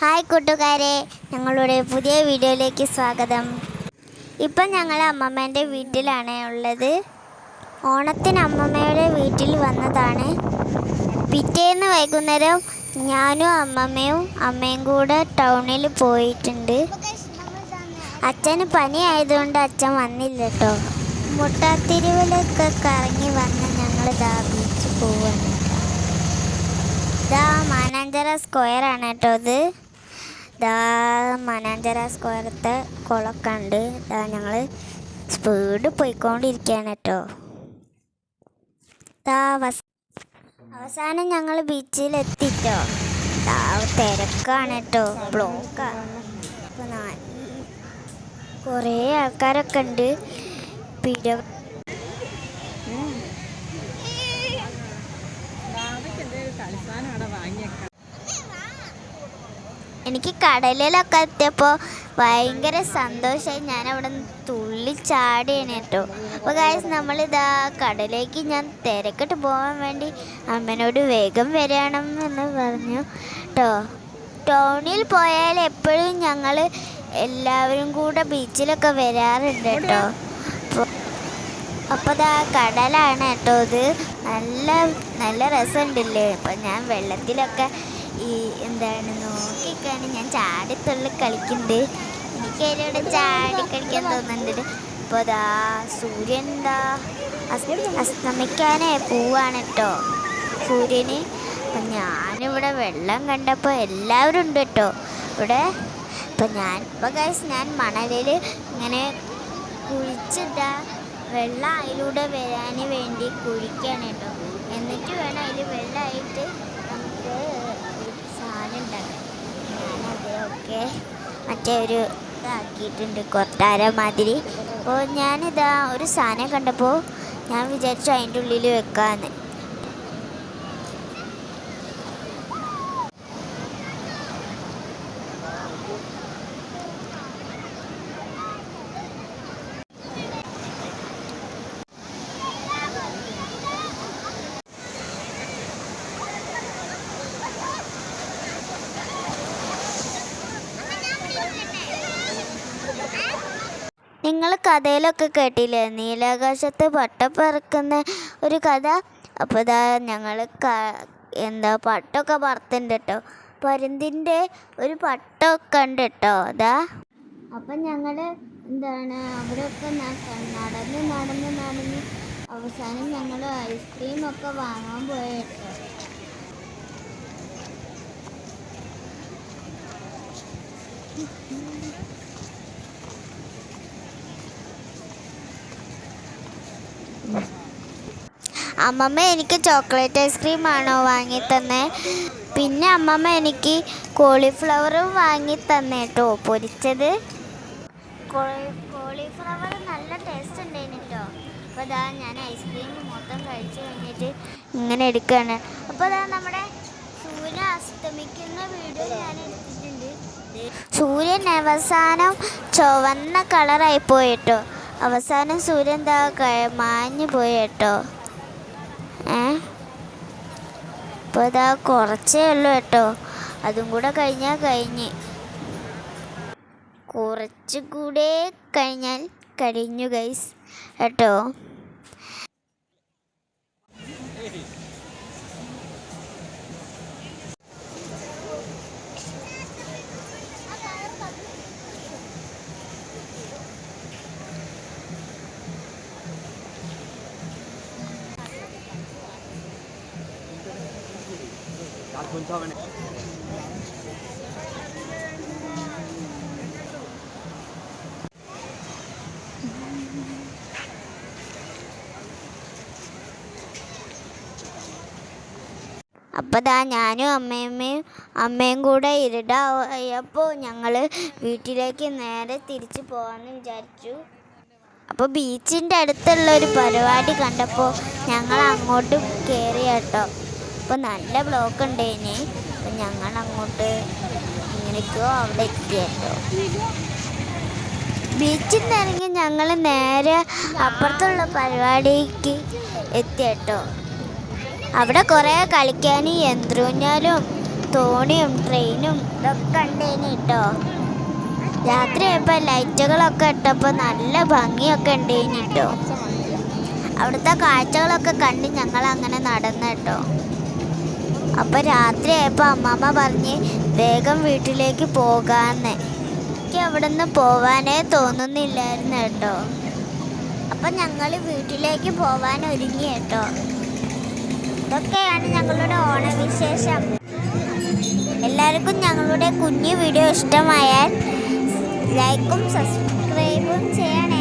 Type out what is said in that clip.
Hi കൂട്ടുകാരെ ഞങ്ങളുടെ പുതിയ വീഡിയോയിലേക്ക് സ്വാഗതം. ഇപ്പം ഞങ്ങൾ അമ്മമ്മേന്റെ വീട്ടിലാണ് ഉള്ളത്. ഓണത്തിന് അമ്മമ്മയുടെ വീട്ടിൽ വന്നതാണ്. പിറ്റേന്ന് വൈകുന്നേരം ഞാനും അമ്മമ്മയും അമ്മയും കൂടെ ടൗണിൽ പോയിട്ടുണ്ട്. അച്ഛന് പനി ആയതുകൊണ്ട് അച്ഛൻ വന്നില്ല കേട്ടോ. മുട്ടാത്തിരിവിലൊക്കെ കറങ്ങി വന്ന് ഞങ്ങൾ ദാ ബീച്ച് പോവാണ്. ഇതാ മാനാഞ്ചിറ സ്ക്വയറാണ് കേട്ടോ ഇത്. ഇതാ മനാഞ്ചര സ്ക്വയറത്തെ കുളമൊക്കെ ഉണ്ട്. ഇതാ ഞങ്ങൾ സ്പീഡ് പോയിക്കൊണ്ടിരിക്കുകയാണ് കേട്ടോ. ഇതാ അവസ് അവസാനം ഞങ്ങൾ ബീച്ചിലെത്തിട്ടോ ഇതാ തിരക്കാണ് കേട്ടോ. ബ്ലോക്കാണ് കുറേ ആൾക്കാരൊക്കെ ഉണ്ട്. പിര എനിക്ക് കടലിലൊക്കെ എത്തിയപ്പോൾ ഭയങ്കര സന്തോഷമായി. ഞാൻ അവിടെ നിന്ന് തുള്ളി ചാടിയാണ് കേട്ടോ അപ്പോൾ ഗായസ് നമ്മളിതാ കടലേക്ക് ഞാൻ തിരക്കിട്ട് പോകാൻ വേണ്ടി അമ്മനോട് വേഗം വരണം എന്ന് പറഞ്ഞു. കേട്ടോ ടൗണിൽ പോയാൽ എപ്പോഴും ഞങ്ങൾ എല്ലാവരും കൂടെ ബീച്ചിലൊക്കെ വരാറുണ്ട് കേട്ടോ അപ്പോൾ ഇതാ കടലാണ് കേട്ടോ ഇത്. നല്ല നല്ല രസമുണ്ടല്ലേ? അപ്പം ഞാൻ വെള്ളത്തിലൊക്കെ ഈ എന്താണ് നോക്കിക്കാണ് ഞാൻ ചാടിത്തുള്ളി കളിക്കുന്നുണ്ട് എനിക്ക് അതിലൂടെ ചാടി കളിക്കാൻ തോന്നുന്നുണ്ട്. ഇപ്പോൾ ദാ സൂര്യൻ എന്താ അസ്തമിക്കാനേ പോവാണ് കേട്ടോ സൂര്യന് അപ്പം ഞാനിവിടെ വെള്ളം കണ്ടപ്പോൾ എല്ലാവരും ഉണ്ട് കേട്ടോ ഇവിടെ അപ്പം ഞാൻ ഇപ്പോൾ ഗൈസ് ഞാൻ മണലിൽ ഇങ്ങനെ കുഴിച്ചിട്ടാ വെള്ളം അതിലൂടെ വരാൻ വേണ്ടി കുഴിക്കാണ് കേട്ടോ എന്നിട്ട് വേണം അതിൽ വെള്ളമായിട്ട് നമുക്ക് ഉണ്ടാക്കാൻ. ഞാനതൊക്കെ മറ്റേ ഒരു ഇതാക്കിയിട്ടുണ്ട് കൊട്ടാര മാതിരി അപ്പോൾ ഞാനിതാ ഒരു സാധനം കണ്ടപ്പോൾ ഞാൻ വിചാരിച്ചു അതിന്റെ ഉള്ളിൽ വെക്കാമെന്ന്. നിങ്ങൾ കഥയിലൊക്കെ കേട്ടില്ലേ? നീലാകാശത്ത് പട്ടപ്പറക്കുന്ന ഒരു കഥ? അപ്പോൾ ഇതാ ഞങ്ങൾ എന്താ പട്ടൊക്കെ പറത്തുണ്ട് കേട്ടോ പരുന്തിന്റെ ഒരു പട്ടമൊക്കെ ഉണ്ട് കേട്ടോ അതാ അപ്പം ഞങ്ങൾ എന്താണ് അവിടെയൊക്കെ നടന്ന് നടന്ന് നടന്ന് അവസാനം ഞങ്ങൾ ഐസ്ക്രീം ഒക്കെ വാങ്ങാൻ പോയ കേട്ടോ അമ്മമ്മ എനിക്ക് ചോക്ലേറ്റ് ഐസ്ക്രീം ആണോ വാങ്ങി തന്നെ പിന്നെ അമ്മമ്മ എനിക്ക് കോളിഫ്ലവറും വാങ്ങി തന്നെ കേട്ടോ പൊരിച്ചത് കോളിഫ്ലവർ നല്ല ടേസ്റ്റ് ഉണ്ടായിരുന്നു കേട്ടോ അപ്പോൾ ഇതാ ഞാൻ ഐസ്ക്രീം മൊത്തം കഴിച്ചു കഴിഞ്ഞിട്ട് ഇങ്ങനെ എടുക്കുകയാണ് അപ്പോൾ ഇതാ നമ്മുടെ സൂര്യൻ അസ്തമിക്കുന്ന വീഡിയോ ഞാൻ എടുത്തിട്ടുണ്ട്. സൂര്യൻ അവസാനം ചുവന്ന കളറായി പോയിട്ടോ അവസാനം സൂര്യൻ എന്താ മാഞ്ഞു പോയി കേട്ടോ. ഏ? ഇപ്പോൾ ഇതാ കുറച്ചേ ഉള്ളൂ കേട്ടോ. അതും കൂടെ കഴിഞ്ഞാൽ കഴിഞ്ഞ്. കുറച്ചുകൂടെ കഴിഞ്ഞാൽ കഴിഞ്ഞു ഗൈസ് കേട്ടോ. അപ്പോൾ ദാ ഞാനും അമ്മയമ്മയും അമ്മയും കൂടെ ഇരുടായപ്പോൾ ഞങ്ങൾ വീട്ടിലേക്ക് നേരെ തിരിച്ചു പോകാമെന്ന് വിചാരിച്ചു. അപ്പോൾ ബീച്ചിന്റെ അടുത്തുള്ള ഒരു പരിപാടി കണ്ടപ്പോൾ ഞങ്ങൾ അങ്ങോട്ട് കയറി കേട്ടോ അപ്പോൾ നല്ല ബ്ലോക്ക് ഉണ്ടായിന് അപ്പം ഞങ്ങൾ അങ്ങോട്ട് ഇങ്ങനെയൊക്കെയോ അവിടെ എത്തിയല്ലോ ബീച്ചിൽ നിന്ന് ഇറങ്ങി ഞങ്ങൾ നേരെ അപ്പുറത്തുള്ള പരിപാടിക്ക് എത്തി കേട്ടോ അവിടെ കുറേ കളിക്കാനും യന്ത്രൂഞ്ഞാലും തോണിയും ട്രെയിനും ഇതൊക്കെ ഉണ്ടേനി കേട്ടോ രാത്രിയായപ്പോൾ ലൈറ്റുകളൊക്കെ ഇട്ടപ്പോൾ നല്ല ഭംഗിയൊക്കെ ഉണ്ടേനി കേട്ടോ അവിടുത്തെ കാഴ്ചകളൊക്കെ കണ്ട് ഞങ്ങൾ അങ്ങനെ നടന്നു കേട്ടോ അപ്പോൾ രാത്രിയായപ്പോൾ അമ്മമ്മ പറഞ്ഞ് വേഗം വീട്ടിലേക്ക് പോകാമെന്ന് എനിക്ക് അവിടെ നിന്ന് പോവാനേ തോന്നുന്നില്ലായിരുന്നു കേട്ടോ. അപ്പം ഞങ്ങൾ വീട്ടിലേക്ക് പോവാൻ ഒരുങ്ങി കേട്ടോ. ഇതൊക്കെയാണ് ഞങ്ങളുടെ ഓണവിശേഷം. എല്ലാവർക്കും ഞങ്ങളുടെ കുഞ്ഞു വീഡിയോ ഇഷ്ടമായാൽ ലൈക്കും സബ്സ്ക്രൈബും ചെയ്യണം.